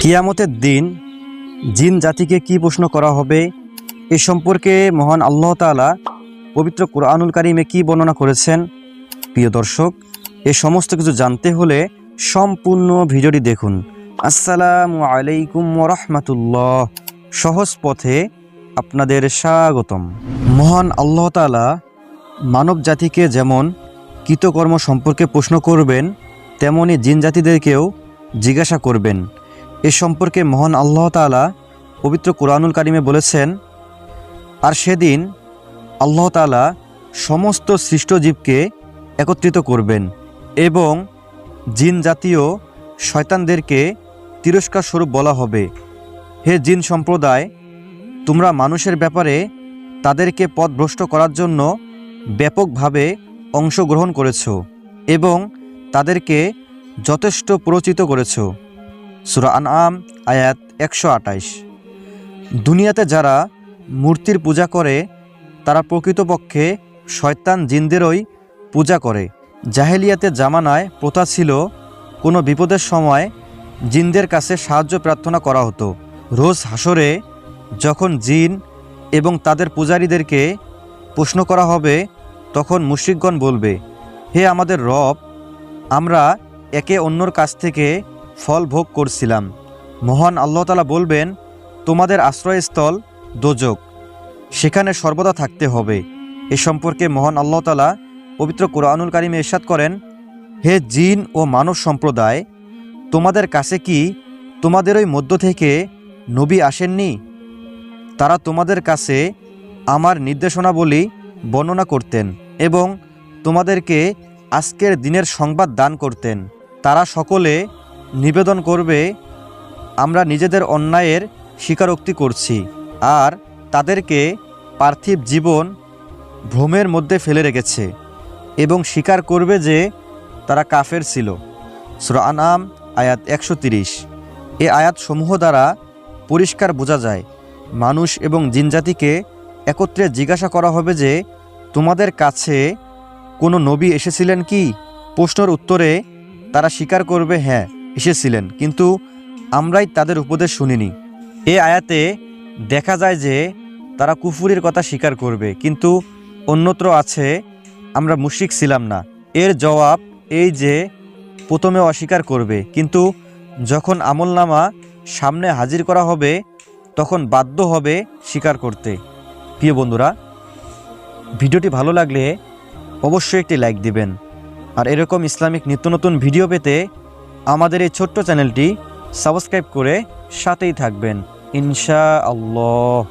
কিয়ামতের দিন জিন জাতিকে কি প্রশ্ন করা হবে এ সম্পর্কে মহান আল্লাহ তালা পবিত্র কোরআনুল কারিমে কি বর্ণনা করেছেন? প্রিয় দর্শক, এ সমস্ত কিছু জানতে হলে সম্পূর্ণ ভিডিওটি দেখুন। আসসালামু আলাইকুম রহমতুল্লাহ। সহজ পথে আপনাদের স্বাগতম। মহান আল্লাহ তাআলা মানব জাতিকে যেমন কৃতকর্ম সম্পর্কে প্রশ্ন করবেন, তেমনি জিন জাতিদেরকেও জিজ্ঞাসা করবেন। এ সম্পর্কে মহান আল্লাহ তাআলা পবিত্র কোরআনুল কারিমে বলেছেন, আর সেদিন আল্লাহ তাআলা সমস্ত সৃষ্ট জীবকে একত্রিত করবেন এবং জিন জাতীয় শয়তানদেরকে তিরস্কার স্বরূপ বলা হবে। হে জিন সম্প্রদায়, তোমরা মানুষের ব্যাপারে তাদেরকে পথভ্রষ্ট করার জন্য ব্যাপকভাবে অংশগ্রহণ করেছ এবং তাদেরকে যথেষ্ট প্ররোচিত করেছ। সুরা আনআম, আয়াত একশো আটাইশ দুনিয়াতে যারা মূর্তির পূজা করে, তারা প্রকৃতপক্ষে শয়তান জিনদেরই পূজা করে। জাহেলিয়াতে জামানায় প্রথা ছিল, কোনো বিপদের সময় জিনদের কাছে সাহায্য প্রার্থনা করা হতো। রোজ হাসরে যখন জিন এবং তাদের পূজারীদেরকে প্রশ্ন করা হবে, তখন মুশরিকগণ বলবে, হে আমাদের রব, আমরা একে অন্যর কাছ থেকে ফল ভোগ করছিলাম। মহান আল্লাহ তালা বলবেন, তোমাদের আশ্রয়স্থল দোজক। সেখানে সর্বদা থাকতে হবে। এ সম্পর্কে মহান আল্লাহ তালা পবিত্র কোরআনুল কারিমে ইরশাদ করেন, হে জিন ও মানব সম্প্রদায়, তোমাদের কাছে কি তোমাদের ওই মধ্য থেকে নবী আসেননি? তারা তোমাদের কাছে আমার নির্দেশনাবলী বর্ণনা করতেন এবং তোমাদেরকে আজকের দিনের সংবাদ দান করতেন। তারা সকলে নিবেদন করবে, আমরা নিজেদের অন্যায়ের স্বীকারোক্তি করছি আর তাদেরকে পার্থিব জীবন ভ্রমের মধ্যে ফেলে রেখেছে এবং স্বীকার করবে যে তারা কাফের ছিল। সুরা আনাম আয়াত একশো তিরিশ। এ আয়াতসমূহ দ্বারা পরিষ্কার বোঝা যায়, মানুষ এবং জিনজাতিকে একত্রে জিজ্ঞাসা করা হবে যে, তোমাদের কাছে কোনো নবী এসেছিলেন কি? প্রশ্নের উত্তরে তারা স্বীকার করবে হ্যাঁ। এসেছিলেন, কিন্তু আমরাই তাদের উপদেশ শুনিনি। এ আয়াতে দেখা যায় যে তারা কুফুরির কথা স্বীকার করবে, কিন্তু অন্যত্র আছে, আমরা মুশিক ছিলাম না। এর জবাব এই যে প্রথমে অস্বীকার করবে, কিন্তু যখন আমলনামা সামনে হাজির করা হবে, তখন বাধ্য হবে স্বীকার করতে। প্রিয় বন্ধুরা, ভিডিওটি ভালো লাগলে অবশ্যই একটি লাইক দিবেন। আর এরকম ইসলামিক নিত্য নতুন ভিডিও পেতে আমাদের এই ছোট্ট চ্যানেলটি সাবস্ক্রাইব করে সাথেই থাকবেন। ইনশা আল্লাহ